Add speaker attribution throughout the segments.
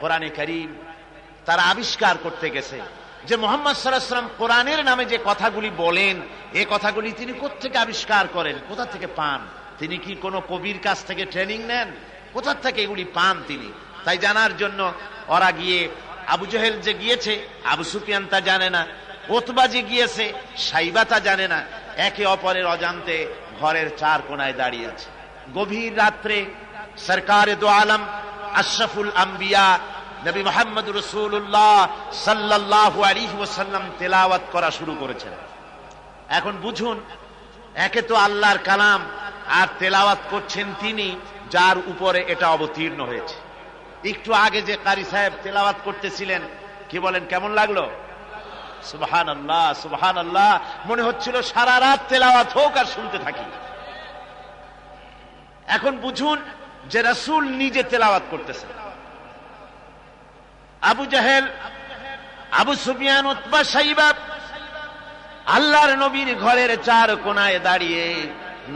Speaker 1: কোরআনে করিম তারা আবিষ্কার করতে গেছে যে মোহাম্মদ সাল্লাহাম কোরআনের নামে যে কথাগুলি বলেন, এ কথাগুলি তিনি কোথেকে আবিষ্কার করেন? কোথা থেকে পান? তিনি কি কোনো কবির কাছ থেকে ট্রেনিং নেন? কোথা থেকে এগুলি পান তিনি? তাই জানার জন্য ওরা গিয়ে আবু জহেল যে গিয়েছে, আবু সুফিয়ান তা জানে না, ওতবা যে গিয়েছে, সাইবা তা জানে না, একে অপরের অজান্তে ঘরের চার কোনায় দাঁড়িয়ে আছে। গভীর রাত্রে সরকার দো আলম আশরাফুল আম্বিয়া, নবী মোহাম্মদ রসুল্লাহ সাল্লাহ আলিহ ওসাল্লাম তেলাওয়াত করা শুরু করেছেন। এখন বুঝুন, একে তো আল্লাহর কালাম আর তেলাওয়াত করছেন তিনি, যার উপরে এটা অবতীর্ণ হয়েছে। একটু আগে যে কারি সাহেব তেলাওয়াত করতেছিলেন, কি বলেন, কেমন লাগল? সুবহান আল্লাহ সুবহান আল্লাহ মনে হচ্ছিল সারা রাত তেলাওয়াত হোক আর শুনতে থাকি। এখন বুঝুন যে রাসূল নিজে তেলাওয়াত করতেছেন আবু জাহেল, আবু সুফিয়ান, উতবা সাইবা, আল্লাহর নবীর ঘরের চার কোনায় দাঁড়িয়ে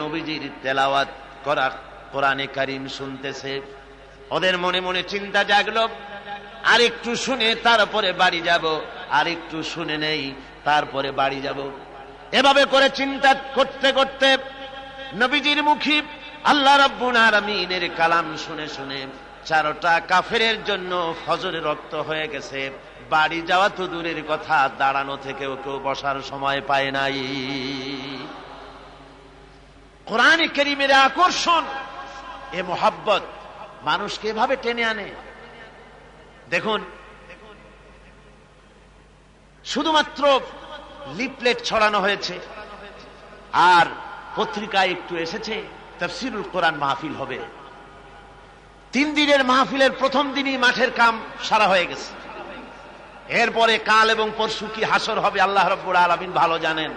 Speaker 1: নবীজির তেলাওয়াত করা কোরআনে কারিম শুনতেছে। ওদের মনে মনে চিন্তা জাগলো আর একটু শুনে তারপরে বাড়ি যাব আর একটু শুনে নেই, তারপরে বাড়ি যাব। এভাবে করে চিন্তা করতে করতে নবীজির মুখী আল্লাহ রব্বুল আলামিনের কালাম শুনে শুনে চারোটা কাফেরের জন্য ফজরে রক্ত হয়ে গেছে। বাড়ি যাওয়া তো দূরের কথা, দাঁড়ানো থেকেও কেউ বসার সময় পায় নাই। কোরআনে কেরিমের আকর্ষণ, এ মোহাব্বত, মানুষকে এভাবে টেনে আনে। দেখুন, শুধুমাত্র লিপলেট ছড়ানো হয়েছে, আর পত্রিকায় একটু এসেছে। তফসিরুল কোরআন মাহফিল হবে। তিন দিনের মাহফিলের প্রথম দিনই মাঠের কাম সারা হয়ে গেছে। এরপরে কাল এবং পরশু কি হাসর হবে আল্লাহ রব্বুর আলমিন ভালো জানেন।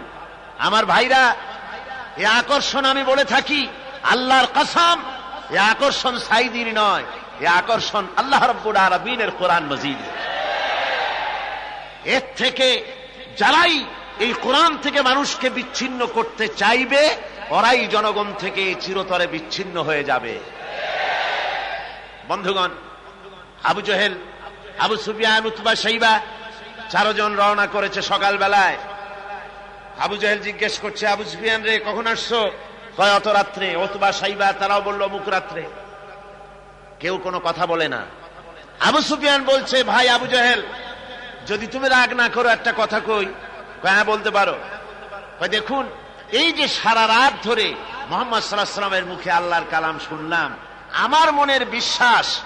Speaker 1: আমার ভাইরা, এ আকর্ষণ আমি বলে থাকি, আল্লাহর কসম, এ আকর্ষণ সাইদির নয়, এ আকর্ষণ আল্লাহ রব্বুর আলমিনের কোরআন মজিদ। এর থেকে যারাই এই কোরআন থেকে মানুষকে বিচ্ছিন্ন করতে চাইবে ওরাই জনগণ থেকে চিরতরে বিচ্ছিন্ন হয়ে যাবে। বন্ধুগণ, Abu Jahl, Abu Sufyan, Utba Shaiba চারজন রওনা করেছে সকালবেলায়। আবু জহেল জিজ্ঞেস করছে, আবু সুফিয়ান রে, কখন আসছো? কয়, অত রাত্রে। অতবা সাইবা তারাও বলল মুখ রাত্রে। কেউ কোনো কথা বলে না। আবু সুফিয়ান বলছে, ভাই আবু জহেল, যদি তুমি রাগ না করো, একটা কথা কই। হ্যাঁ বলতে পারো। দেখুন এই যে সারা রাত ধরে মোহাম্মদ সাল্লাহ সাল্লামের মুখে আল্লাহর কালাম শুনলাম, আমার মনের বিশ্বাস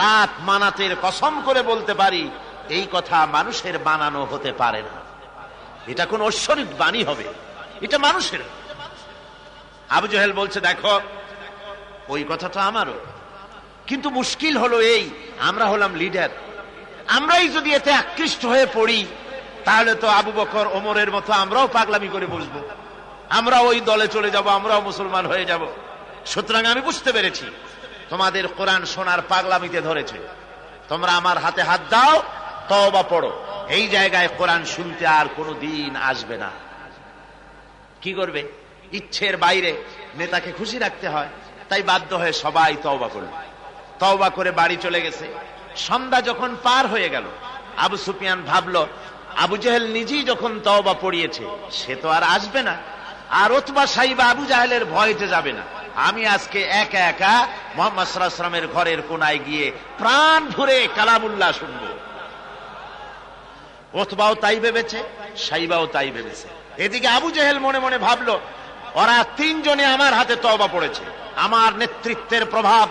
Speaker 1: লাত মানাতের কসম করে বলতে পারি, এই কথা মানুষের বানানো হতে পারে না। এটা কোন ঐশ্বরিক বাণী হবে, এটা মানুষের। আবু জহেল বলছে, দেখো, ওই কথা তো আমারও। কিন্তু মুশকিল হলো এই, আমরা হলাম লিডার। আমরাই যদি এতে আকৃষ্ট হয়ে পড়ি, তাহলে তো আবু বকর, ওমরের মতো আমরাও পাগলামি করে বসবো। আমরা ওই দলে চলে যাব, আমরাও মুসলমান হয়ে যাব। সুতরাং আমি বুঝতে পেরেছি, তোমাদের কোরআন শোনার পাগলামিতে ধরেছে। তোমরা আমার হাতে হাত দাও, তওবা পড়ো। এই জায়গায় কোরআন শুনতে আর কোনো দিন আসবে না। কি করবে? ইচ্ছের বাইরে নেতাকে খুশি রাখতে হয়, তাই বাধ্য হয়ে সবাই তওবা করল। তওবা করে বাড়ি চলে গেছে। সন্ধ্যা যখন পার হয়ে গেল, আবু সুফিয়ান ভাবল, আবু জেহেল নিজেই যখন তওবা পড়িয়েছে, সে তো আর আসবে না। আর ওতবা সাইবা আবু জাহেলের ভয়তে যাবে না। আমি আজকে একা একা মোহাম্মদ সাল্লাহামের ঘরের কোনায় গিয়ে প্রাণ ভরে কালামুল্লাহ শুনব। ওতবাও তাই ভেবেছে, সাইবাও তাই ভেবেছে। এদিকে আবু জাহেল মনে মনে ভাবলো, ওরা তিনজনে আমার হাতে তবা পড়েছে। আমার নেতৃত্বের প্রভাব,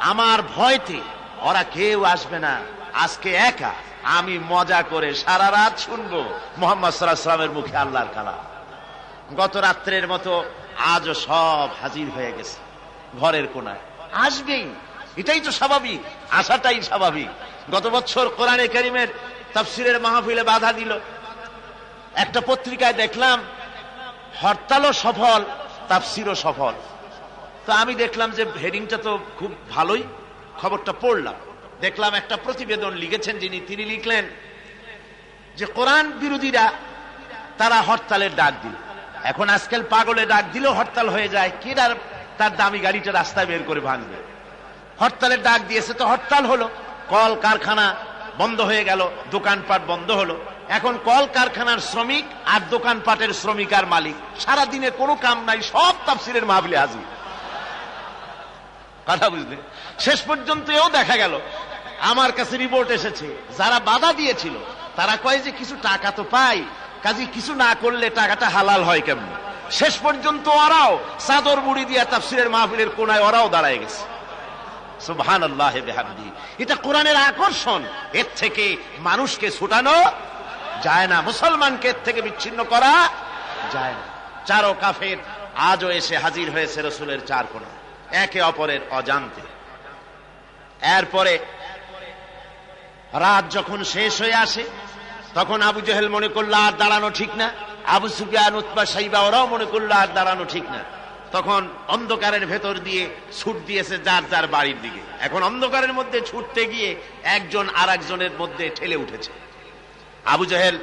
Speaker 1: আমার ভয়তে ওরা কেউ আসবে না। আজকে একা, আমি মজা করে সারা রাত শুনব মোহাম্মদ সাল্লাহ সাল্লামের মুখে আল্লাহর কালাম। গত রাত্রের মতো আজও সব হাজির হয়ে গেছে ঘরের কোনায়। আসবেই। এটাই তো স্বাভাবিক আসাটাই স্বাভাবিক। গত বছর কোরআনে করিমের তাফসিরের মাহফিলে বাধা দিল। একটা পত্রিকায় দেখলাম হরতালও সফল তাফসিরও সফল। তো আমি দেখলাম যে হেডিংটা তো খুব ভালোই খবরটা পড়লাম। দেখলাম একটা প্রতিবেদন লিখেছেন যিনি তিনি লিখলেন যে কোরআন বিরোধীরা তারা হরতালের ডাক দিল। এখন আজকাল পাগলে ডাক দিলেও হরতাল হয়ে যায়। কে তার দামি গাড়িটা রাস্তায় বের করে ভাঙবে। হরতালের ডাক দিয়েছে তো হরতাল হলো। কল কারখানা বন্ধ হয়ে গেল, দোকানপাট বন্ধ হলো। এখন কল কারখানার শ্রমিক আর দোকানপাটের শ্রমিক আর মালিক। সারা দিনে কোনো কাম নাই, সব তাফসিরের মাহবিলে হাজির। কথা বুঝলে? শেষ পর্যন্ত এও দেখা গেল। আমার কাছে রিপোর্ট এসেছে, যারা বাধা দিয়েছিল, তারা কয় যে কিছু টাকা তো পাই। কাজে, কিছু না করলে টাকাটা হালাল হয় কেমন? শেষ পর্যন্ত ওরাও চাদর মুড়ি দিয়া তাফসিরের মাহফিলের কোনায় ওরাও দাঁড়ায় গেছে। সুবহান আল্লাহ এটা কোরআনের আকর্ষণ। এর থেকে মানুষকে ছুটানো যায় না। মুসলমানকে এর থেকে বিচ্ছিন্ন করা যায় না। চারো কাফের আজও এসে হাজির হয়েছে রসুলের চার কোনা একে অপরের অজান্তে। এরপরে রাত যখন শেষ হয়ে আসে তখন আবু জহেল মনে করল, আর দাঁড়ানো ঠিক না? আবু সুফিয়ান উৎপা সাইবা, ওরাও মনে করল, আর দাঁড়ানো ঠিক না। তখন অন্ধকারের ভেতর দিয়ে ছুট দিয়েছে যার যার বাড়ির দিকে। এখন অন্ধকারের মধ্যে ছুটতে গিয়ে একজন আর একজনের মধ্যে ঠেলে উঠেছে। আবু জহেল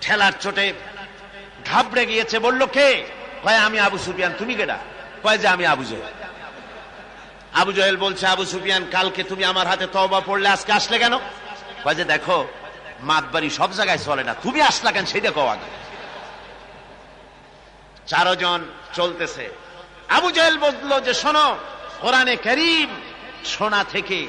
Speaker 1: ঠেলার চোটে ঘাবড়ে গিয়েছে, বলল, কে? কয়, আমি আবু সুফিয়ান। তুমি কেডা? কয় যে, আমি আবু জহেল। আবু জহেল বলছে, আবু সুফিয়ান, কালকে তুমি আমার হাতে তওবা পড়লে, আজকে আসলে কেন? কয় যে, দেখো মাতবাড়ি সব জায়গায় চলে না। তুমি আসলা কেন সেটা কও আগে। চারো জন চলতেছে। আবু জহেল বলল যে, শোনো, কোরআনে করিম শোনা থেকে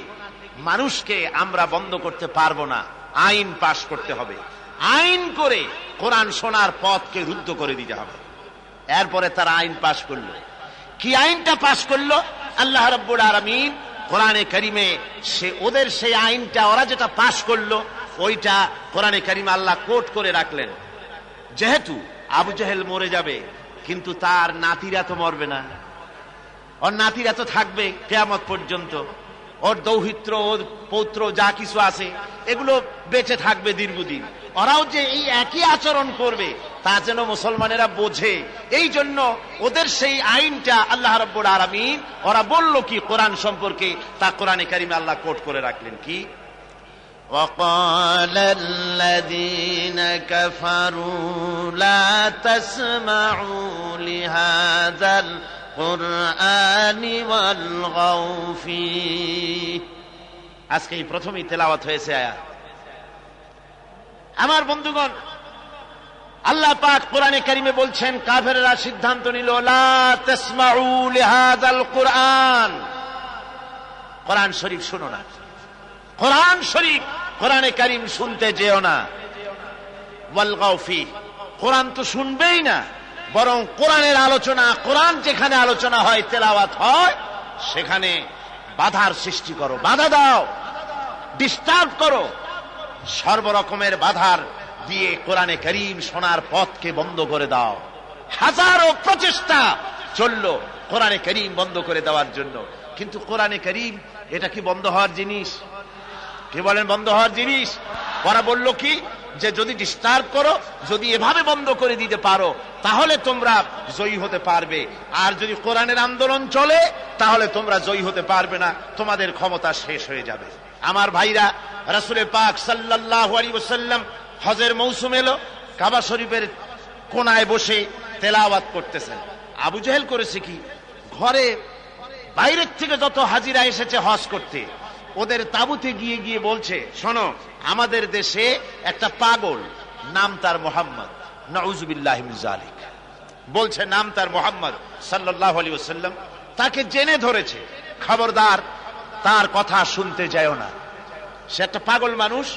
Speaker 1: মানুষকে আমরা বন্ধ করতে পারব না, আইন পাশ করতে হবে। আইন করে কোরআন শোনার পথকে রুদ্ধ করে দিতে হবে। এরপরে তারা আইন পাশ করল। কি আইনটা পাশ করল? আল্লাহ রব্বুল আলমিন কোরআনে করিমে সে, ওদের সেই আইনটা, ওরা যেটা পাশ করল ওইটা কোরআনে করিমে আল্লাহ কোট করে রাখলেন। যেহেতু আবু জাহেল মরে যাবে, কিন্তু তার নাতিরা তো মরবে না। ওর নাতিরা তো থাকবে কেয়ামত পর্যন্ত। ওর দৌহিত্র, ওর পৌত্র যা কিছু আছে, এগুলো বেঁচে থাকবে দীর্ঘদিন। ওরাও যে এই একই আচরণ করবে, তা যেন মুসলমানেরা বোঝে। এই জন্য ওদের সেই আইনটা আল্লাহ রব্বুর আরামিন ওরা বলল কি কোরআন সম্পর্কে, তা কোরআনে কারিমে আল্লাহ কোট করে রাখলেন। কি?
Speaker 2: وقال الذين كفروا لا تسمعوا لهذا القرآن والغوا فيه
Speaker 1: আজকে এই প্রথমেই তেলাওয়াত হয়েছে আয়াত আমার বন্ধুগণ আল্লাহ পাক কোরআনে কারিমে বলছেন কাফেররা সিদ্ধান্ত নিল লা তাসমাউ লিহাযাল কোরআন কোরআন শরীফ শুনো না কোরআন শরীফ, কোরআনে কারিম শুনতে যেও না। ওয়াল গাউফি কোরআন তো শুনবেই না, বরং কোরআনের আলোচনা, কোরআন যেখানে আলোচনা হয়, তেলাওয়াত হয়, সেখানে বাধার সৃষ্টি করো, বাধা দাও ডিস্টার্ব করো। সর্বরকমের বাধার দিয়ে কোরআনে করিম শোনার পথকে বন্ধ করে দাও। হাজারো প্রচেষ্টা চলল কোরআনে করিম বন্ধ করে দেওয়ার জন্য। কিন্তু কোরআনে করিম, এটা কি বন্ধ হওয়ার জিনিস? কি বলেন বন্ধ হওয়ার জিনিস? ওরা বলল কি? যে যদি ডিস্টার্ব করো, যদি এভাবে বন্ধ করে দিতে পারো, তাহলে তোমরা জয়ী হতে পারবে। আর যদি কোরআনের আন্দোলন চলে, তাহলে তোমরা জয়ী হতে পারবে না। তোমাদের ক্ষমতা শেষ হয়ে যাবে। আমার ভাইরা, রাসুলে পাক সাল্লাহ আলী হজের মৌসুম এলো, কাবা শরীফের কোনায় বসে তেলাওয়াত করতেছেন। আবু জেহেল করেছে কি? ঘরে বাইরের থেকে যত হাজিরা এসেছে হজ করতে ওদের তাবুতে গিয়ে গিয়ে বলছে, শোনো, আমাদের দেশে একটা পাগল, নাম তার মোহাম্মদ, নউজুবিল্লাহ জালিক বলছে, নাম তার মোহাম্মদ সাল্লাহ আলী ওসাল্লাম তাকে জেনে ধরেছে, খবরদার, তার কথা শুনতে যায় না। সে একটা পাগল মানুষ,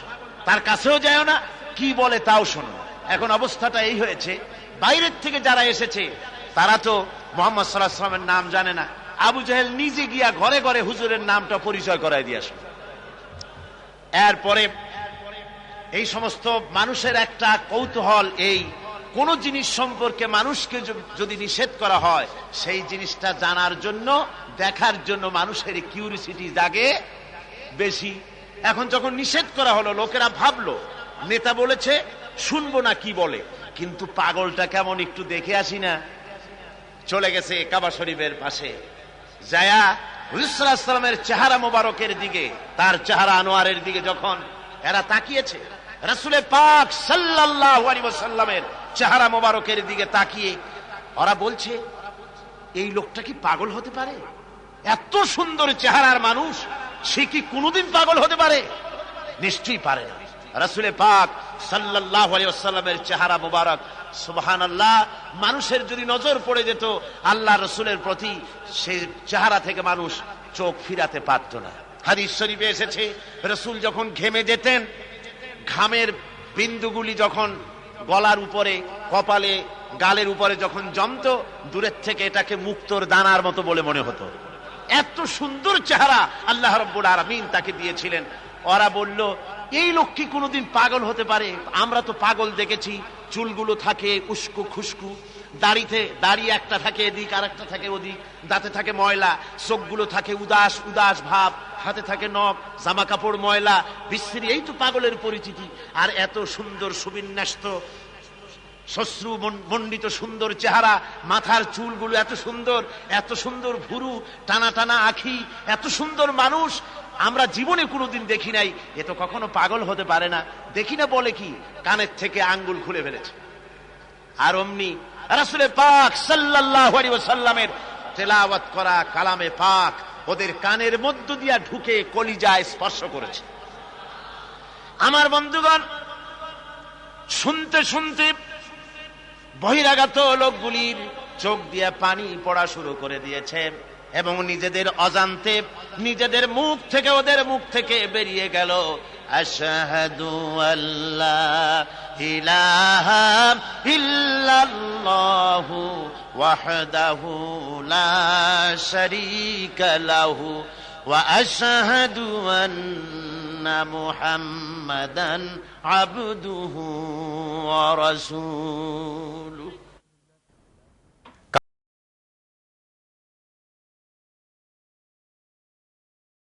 Speaker 1: তার কাছেও যায় না। কি বলে তাও শোনো। এখন অবস্থাটা এই হয়েছে, বাইরের থেকে যারা এসেছে, তারা তো মোহাম্মদ সাল্লাহ সাল্লামের নাম জানে না। আবু জাহেল নিজে গিয়া ঘরে ঘরে হুজুরের নামটা পরিচয় করাই দিয়ে আসবে এরপরে এই সমস্ত মানুষের একটা কৌতূহল, এই কোন জিনিস সম্পর্কে মানুষকে যদি নিষেধ করা হয়, সেই জিনিসটা জানার জন্য, দেখার জন্য মানুষের কিউরিসিটি জাগে বেশি। এখন যখন নিষেধ করা হলো, লোকেরা ভাবলো, নেতা বলেছে, শুনব না কি বলে। কিন্তু পাগলটা কেমন একটু দেখে আসি না। চলে গেছে কাবা শরীফের পাশে। জায়া হুজুরামের চেহারা মোবারকের দিকে, তার চেহারা আনোয়ারের দিকে যখন এরা তাকিয়েছে রাসুলের পাক সাল্লামের চেহারা মোবারকের দিকে তাকিয়ে ওরা বলছে, এই লোকটা কি পাগল হতে পারে? এত সুন্দর চেহারার মানুষ, সে কি কোনোদিন পাগল হতে পারে? নিশ্চয়ই পারে। না রাসুলে পাক সাল্লাহ আলিয়াল্লামের চেহারা মুবারক সুবহান আল্লাহ মানুষের যদি নজর পড়ে যেত, আল্লাহ রসুলের প্রতি সে চেহারা থেকে মানুষ চোখ ফিরাতে পারত না। হাদিস শরীফে এসেছে, রসুল যখন ঘেমে যেতেন, ঘামের বিন্দুগুলি যখন গলার উপরে, কপালে, গালের উপরে যখন জমত, দূরের থেকে এটাকে মুক্তর দানার মতো বলে মনে হতো। এত সুন্দর চেহারা আল্লাহ রব্বুল আরামিন তাকে দিয়েছিলেন। ওরা বলল, এই লোক কি কোনোদিন পাগল হতে পারে? আমরা তো পাগল দেখেছি চুলগুলো থাকে উস্কু খুস্কু, দাড়িতে দাড়ি একটা থাকে এদিক, আর একটা থাকে ওদিক, দাঁতে থাকে ময়লা, চোখগুলো থাকে উদাস উদাস ভাব, হাতে থাকে নখ জামা কাপড় ময়লা, বিশ্রী, এই তো পাগলের পরিচিতি, আর এত সুন্দর সুবিন্যাস্ত শ্বশ্রু মণ্ডিত সুন্দর চেহারা, মাথার চুলগুলো এত সুন্দর এত সুন্দর ভুরু, টানা টানা আখি, এত সুন্দর মানুষ আমরা জীবনে কোনোদিন দেখি নাই, এ তো কখনো পাগল হতে পারে না। দেখি না বলে কি? কানের থেকে আঙ্গুল খুলে ফেলেছে। আর অমনি রাসুলে পাক সাল্লাহ সাল্লামের তেলাওয়াত করা কালামে পাক ওদের কানের মধ্য দিয়া ঢুকে কলিজায় স্পর্শ করেছে। আমার বন্ধুগণ, শুনতে শুনতে বহিরাগত লোকগুলির চোখ দিয়ে পানি পড়া শুরু করে দিয়েছে। এবং নিজেদের অজান্তে নিজেদের মুখ থেকে ওদের মুখ থেকে বেরিয়ে গেল। আশাহাদু আল্লাহ ইলাহা ইল্লাল্লাহু ওয়াহদাহু লা শারীকা লাহু ওয়া আশহাদু আন্না মুহাম্মাদান আবদুহু ওয়া রাসূলুহু